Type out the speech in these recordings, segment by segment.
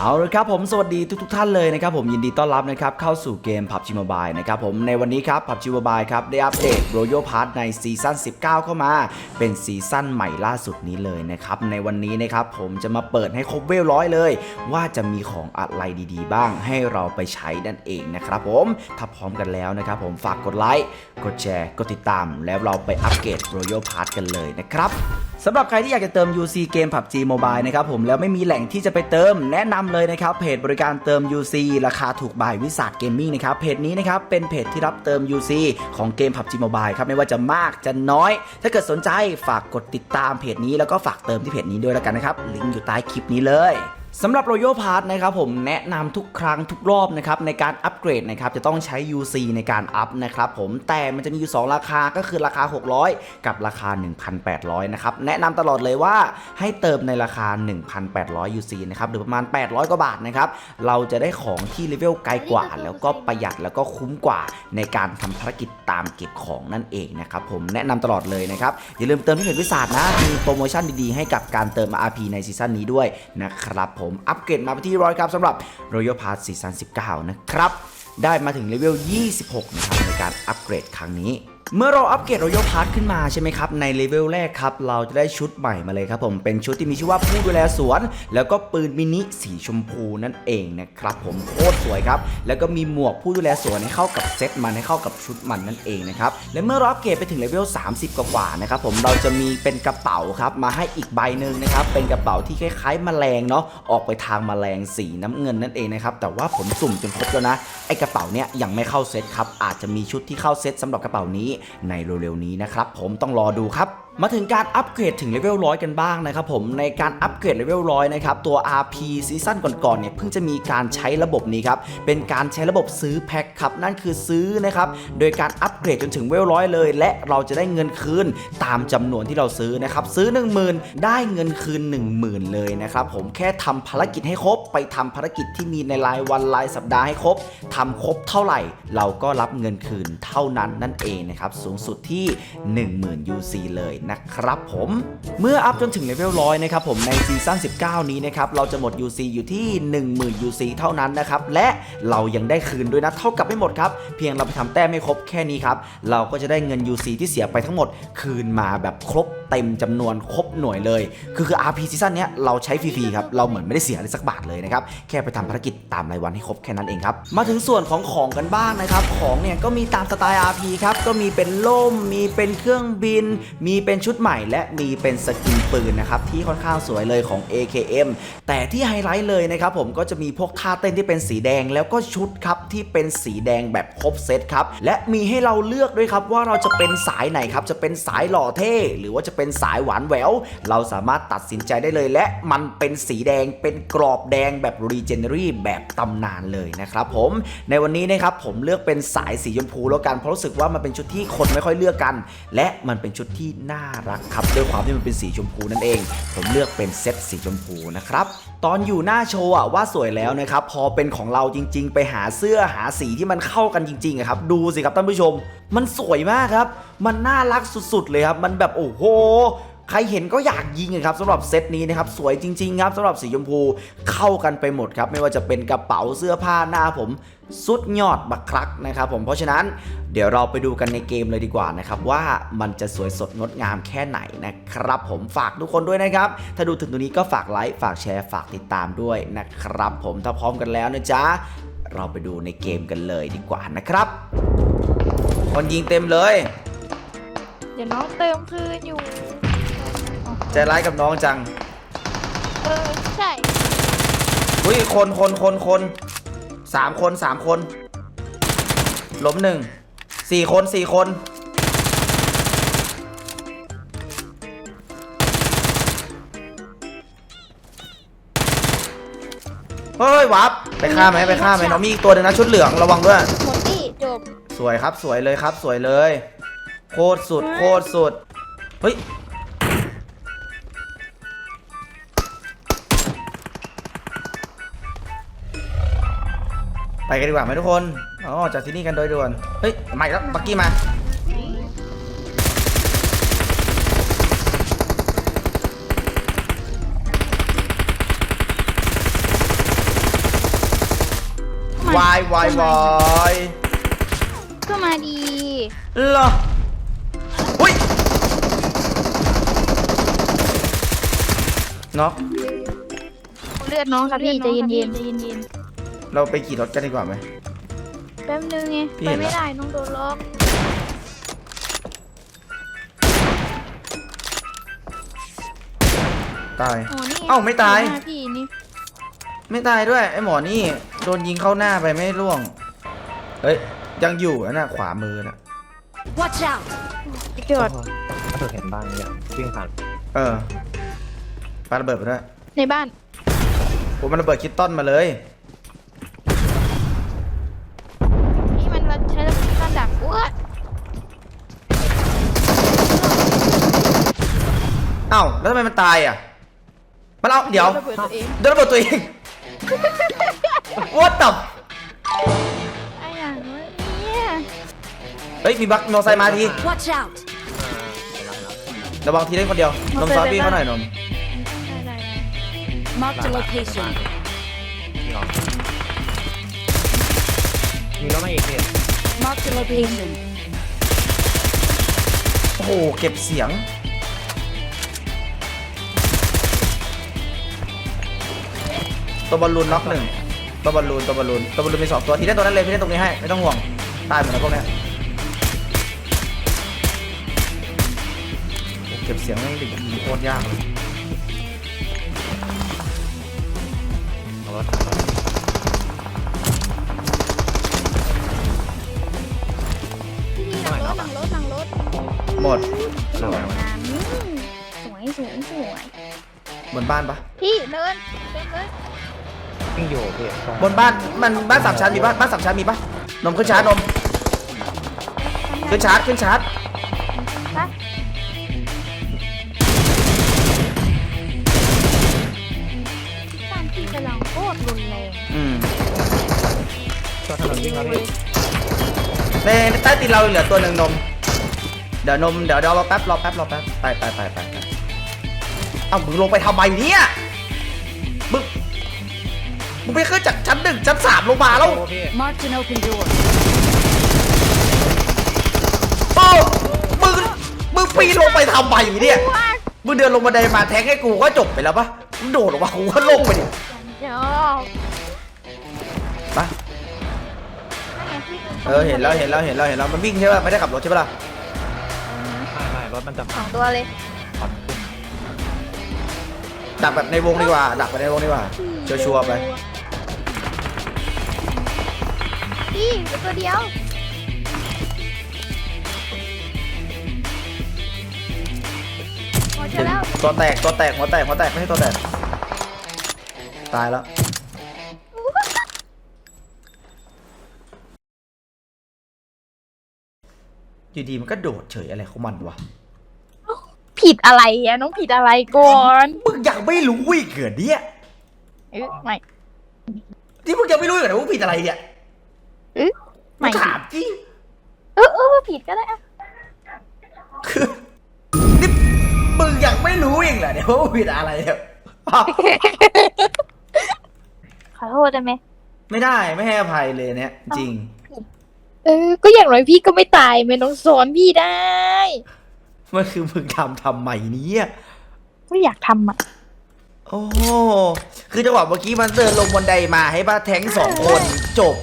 เอาละครับผมสวัสดีทุกๆท่านเลยนะครับผมยินดีต้อนรับนะครับเข้าสู่เกม PUBG Mobile นะครับผมในวันนี้ครับ PUBG Mobile ครับได้อัปเดต Royal Pass ในซีซั่น 19 เข้ามา เป็นซีซั่นใหม่ล่าสุดนี้เลยนะครับในวันนี้นะครับผมจะมาเปิดให้ครบเวลร้อยเลย ว่าจะมีของอะไรดีๆ บ้างให้เราไปใช้นั่นเองนะครับผมถ้าพร้อมกันแล้วนะครับผมฝากกดไลค์กดแชร์กดติดตาม แล้วเราไปอัปเกรด Royal Pass กันเลยนะครับสำหรับใครที่อยากจะเติม UC เกม PUBG Mobile นะครับผมแล้วไม่มีแหล่งที่จะไปเติมแนะนำเลยนะครับเพจบริการเติม UC ราคาถูกบายวิสาทเกมมิ่งนะครับเพจนี้นะครับเป็นเพจที่รับเติม UC ของเกม PUBG Mobile ครับไม่ว่าจะมากจะน้อย ถ้าเกิดสนใจฝากกดติดตามเพจนี้แล้วก็ฝากเติมที่เพจนี้ด้วยแล้วกันนะครับลิงก์อยู่ใต้คลิปนี้เลย สำหรับ Royal Pass นะครับผมแนะนำทุกครั้งทุกรอบนะครับในการอัปเกรดนะครับจะต้องใช้ UC ในการอัพนะครับผมแต่มันจะมีอยู่ 2 ราคาก็คือราคา 600 กับราคา 1,800 นะครับ แนะนำตลอดเลยว่าให้เติมในราคา 1,800 UC นะครับหรือประมาณ 800 กว่าบาทนะครับเราจะได้ของที่เลเวลไกลกว่า แล้วก็ประหยัดแล้วก็คุ้มกว่าในการทำภารกิจตามเก็บของนั่นเองนะครับผมแนะนำตลอดเลยนะครับอย่าลืมเติมที่เพจวิสาทนะมีโปรโมชั่นดีๆให้กับการเติม RP ในซีซั่นนี้ด้วยนะครับผมอัปเกรดมาไปนที่ร้อยครับสำหรับ Royal Pass 4 3 19 นะครับ ได้มาถึงเลเวล 26 นะครับ ในการอัปเกรดครั้งนี้ เมื่อเราอัปเกรด Royal Pass ขึ้นมาใช่ไหมครับในเลเวลแรกครับเราจะได้ชุดใหม่มาเลยครับผมเป็นชุดที่มีชื่อว่าผู้ดูแลสวน แล้วก็ปืนมินิสีชมพูนั่นเองนะครับผมโคตรสวยครับแล้วก็มีหมวกผู้ดูแลสวนให้เข้ากับเซตมันให้เข้ากับชุดมันนั่นเองนะครับและเมื่อเราอัปเกรดไปถึงเลเวล30 กว่าๆนะครับผมเราจะมีเป็นกระเป๋าครับมาให้อีกใบหนึ่งนะครับเป็นกระเป๋าที่คล้ายๆแมลงเนาะออกไปทางแมลงสีน้ำเงินนั่นเองนะครับแต่ว่าผมสุ่มจนครบแล้วนะไอกระเป๋าเนี้ยยังไม่เข้าเซตครับอาจจะมีชุดที่เข้าเซตสำหรับกระเป๋านี้ในเร็วๆนี้นะครับ ผมต้องรอดูครับ มาถึงการอัปเกรดถึงเลเวลร้อยกันบ้างนะครับผมในการอัปเกรดเลเวลร้อยนะครับตัว RP ซีซั่นก่อนๆเนี่ยเพิ่งจะมีการใช้ระบบนี้ครับเป็นการใช้ระบบซื้อแพ็คครับนั่นคือซื้อนะครับโดยการอัปเกรดจนถึงเลเวลร้อยเลย และเราจะได้เงินคืนตามจำนวนที่เราซื้อนะครับซื้อ 10,000 ได้เงินคืน 10,000 เลยนะครับผมแค่ทำภารกิจให้ครบ ไปทำภารกิจที่มีในรายวันรายสัปดาห์ให้ครบทำครบเท่าไหร่ เราก็รับเงินคืนเท่านั้นนั่นเองนะครับสูงสุดที่ 10,000 UC เลยนะครับผมเมื่ออัพจนถึงเลเวลร้อยนะครับผมในซีซั่น19 นี้นะครับเราจะหมด UC อยู่ที่ 10,000 UC เท่านั้นนะครับและเรายังได้คืนด้วยนะเท่ากับไม่หมดครับ เพียงเราไปทำแต้มไม่ครบแค่นี้ครับเราก็จะได้เงิน UC ที่เสียไปทั้งหมดคืนมาแบบครบเต็มจำนวนครบหน่วยเลย คือคือ RP ซีซั่นเนี้ยเราใช้ฟรีๆครับ เราเหมือนไม่ได้เสียอะไรสักบาทเลยนะครับ แค่ไปทำภารกิจตามรายวันให้ครบแค่นั้นเองครับ มาถึงส่วนของของกันบ้างนะครับ ของเนี่ยก็มีตามสไตล์ RP ครับ ก็มีเป็นล่ม มีเป็นเครื่องบิน มีเป็นชุดใหม่และมีเป็นสกินปืนนะครับที่ค่อนข้างสวยเลยของ AKM แต่ที่ไฮไลท์เลยนะครับผมก็จะมีพวกท่าเต้นที่เป็นสีแดงแล้วก็ชุดครับที่เป็นสีแดงแบบครบเซตครับและมีให้เราเลือกด้วยครับว่าเราจะเป็นสายไหนครับจะเป็นสายหล่อเท่หรือว่าจะเป็นสายหวานแหวว เราสามารถตัดสินใจได้เลย และมันเป็นสีแดงเป็นกรอบแดงแบบ Regenery แบบตำนานเลยนะครับผมในวันนี้นะครับผมเลือกเป็นสายสีชมพูแล้วกันเพราะรู้สึกว่ามันเป็นชุดที่คนไม่ค่อยเลือกกัน และมันเป็นชุดที่น่าารักครับด้วยความที่มันเป็นสีชมพูนั่นเอง ผมเลือกเป็นเซตสีชมพูนะครับตอนอยู่หน้าโชว์อะว่าสวยแล้วนะครับพอเป็นของเราจริง ๆ ไปหาเสื้อหาสีที่มันเข้ากันจริงๆครับดูสิครับท่านผู้ชม มันสวยมากครับ มันน่ารักสุดๆเลยครับ มันแบบโอ้โห ใครเห็นก็อยากยิงอะครับสำหรับเซตนี้นะครับสวยจริงๆครับสำหรับสีชมพูเข้ากันไปหมดครับไม่ว่าจะเป็นกระเป๋าเสื้อผ้าหน้าผมสุดยอดบักคลักนะครับผมเพราะฉะนั้นเดี๋ยวเราไปดูกันในเกมเลยดีกว่านะครับว่ามันจะสวยสดงดงามแค่ไหนนะครับผมฝากทุกคนด้วยนะครับ ถ้าดูถึงตรงนี้ก็ฝากไลค์ฝากแชร์ฝากติดตามด้วยนะครับ ผมถ้าพร้อมกันแล้วนะจ๊ะเราไปดูในเกมกันเลยดีกว่านะครับ คนยิงเต็มเลย เดี๋ยวน้องเติมคืนอยู่ ใจร้ายกับน้องจังเออใช่อุ้ยคนคนคนคนสามคนสามคนล้มหนึ่งสี่คนสี่คน เฮ้ยวับไปฆ่าไหมไปฆ่าไหมน้องมีอีกตัวหนึงนะชุดเหลืองระวังด้วยหมดที่จบสวยครับสวยเลยครับสวยเลย โคตรสุดโคตรสุด เฮ้ย ไปกันดีกว่าไหมทุกคนอ๋อจากที่นี่กันโดยด่วน เฮ้ยมาอีกแล้วบักกี้มาเวายวายวายก็มาดีเหรออุ้ยเนาะเลือดน้องครับพี่ใจเย็นๆใจเย็น เราไปขี่รถกันดีกว่าไหมๆแป๊บนึงไงพี่ไปเห็นไม่แล้วได้น้องโดนล็อกตาย อ๋อนี่งเอ้าไม่ตาย หน้พี่นี่ไม่ตายด้วย ไอ้หมอนี่ โดนยิงเข้าหน้าไปไม่ร่วงเฮ้ย ยังอยู่นะน่ะ ขวามือน่ะ Watch out! จอดถ้าเธอเห็นบ้างเนี่ยวิ่งผ่านเออปาระเบิดไปด้วยในบ้านโอ้มันระเบิดคิดต้นมาเลย นี่มันเราใช้ระดับอ้วด เอ้าแล้วทำไมมันตายอะมันเอาเดี๋ยวระเบิดตัวเองโดนระเบิดตัวเอง What the ไอ้อย่างวะเนี่ยเฮ้ยมีบักมอไซค์มาที Watch out! ระวังทีเล่นคนเดียวนมอมไซค์ซ้อนพี่ไปเขาบ้านหน่อยนม ได้ได้ได้ Marked a location. ที่รอมีรถมาอีกเนี่ย Marked a location. โอ้โหเก็บเสียง ตัวบอลลูนน็อกหนึ่งตัวบอลลูนตัวบอลลูนตัวบอลลูนมีสองตัวทีเล่นตัวนั้นเลยพี่เล่นตรงนี้ให้ไม่ต้องห่วงตายหมดแล้วพวกเนี้ยเก็บเสียงไม่ดิยิงโคตรยากเลยหลังรถหลังรถหลังรถหมดสวยสวยสวยสวยบนบ้านปะพี่เดินเดินเลย วิ่งอยู่พี่ตรงบนบ้านมันบ้านสามชั้นมีปะบ้านสามชั้นมีปะนมขึ้นชาร์จนมขึ้นชาร์จขึ้นชาร์จไปตามพี่กำลังโคตรรุนแรงอืมตัวถนนวิ่งแล้วพี่ในใต้ตีนเราเหลือตัวหนึ่งนม เดี๋ยวนมเดี๋ยวเดี๋ยวรอแป๊บรอแป๊บรอแป๊บไปไปไปไปไปเอ้ามึงลงไปทำไมเนี่ยมึง มึงไปขึ้นจากชั้นหนึ่งชั้นสามลงมาแล้ว โอ้พี่ Marked an open door. โอ้มึง มึงปีนลงไปทำไมเนี่ย มึงเดินลงบันไดมาแทงให้กูก็จบไปแล้วปะมึงโดดลงมากูก็ลงไปดิเดี๋ยวไปเออ เห็นแล้ว เห็นแล้ว เห็นแล้ว เห็นแล้ว มันวิ่งใช่ปะไม่ได้ขับรถใช่ปะล่ะไม่ไม่รถมันจะสองตัวเลย ผ่อนขึ้น ดักแบบในวงดีกว่า ดักไปในวงดีกว่าชัวร์ๆไป พี่เหลือตัวเดียว พอเจอแล้วตัวแตกตัวแตกหัวแตกหัวแตกไม่ใช่ตัวแตก ตายแล้ว อยู่ดีมันก็โดดเฉยอะไรของมันวะ ผิดอะไรอะน้องผิดอะไรก่อนมึงยังไม่รู้อีกเหรอเนี่ยเอ๊ะไม่ที่มึงยังไม่รู้อีกเหรอว่าผิดอะไรเนี่ยเอ๊ะกูไม่ถามจริงเออเออผิดก็ได้อะคือนี่มึงยังไม่รู้อีกเหรอเนี่ยว่าผิดอะไรเนี่ยอ้าวขอโทษได้ไหมไม่ได้ไม่ให้อภัยเลยเนี่ยจริง เออ ก็อย่างน้อยพี่ก็ไม่ตายไม่ต้องสอนพี่ได้ มันคือมึงทำทำใหม่นี้ยไม่อยากทำอะ โอ้โหคือจังหวะเมื่อกี้มันเดินลงบันไดมาให้ป้าแทงสองคนจบ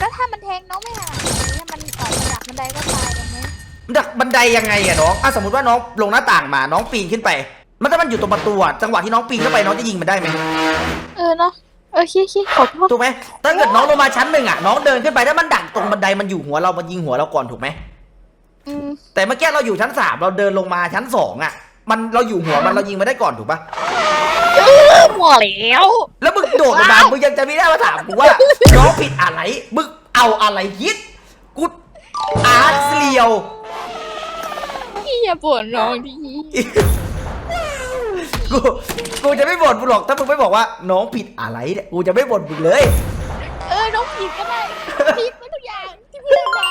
ก็ถ้ามันแทงน้องไม่หายถ้ามันออกมาจากบันไดก็ตายกันไหมดักบันไดยังไงอะน้องอะสมมติว่าน้องลงหน้าต่างมา น้องปีนขึ้นไป มันถ้ามันอยู่ตรงประตูอะจังหวะที่น้องปีนขึ้นไปน้องจะยิงมันได้ไหมเออเนาะ เออคิดคิดขอโทษถูกไหมถ้าเกิดน้องลงมาชั้นหนึ่งอะน้องเดินขึ้นไปถ้ามันดักตรงบันไดมันอยู่หัวเรา มันยิงหัวเราก่อนถูกไหม อืมแต่เมื่อกี้เราอยู่ชั้นสามเราเดินลงมาชั้นสองอะมันเราอยู่หัวมันเรายิงมันได้ก่อนถูกปะหมดแล้ว แล้วมึงโดดลงมามึงยังจะไม่ได้มาถามกูว่าน้องผิดอะไรมึงเอาอะไรคิดกูอาร์ตเลียว พี่อย่าปวดน้องดิกูกูจะไม่บ่นมึงหรอกถ้ามึงไม่บอกว่าน้องผิดอะไรเนี่ยกูจะไม่บ่นมึงเลย เออน้องผิดก็ได้ผิดไม่ทุกอย่างที่พูดมา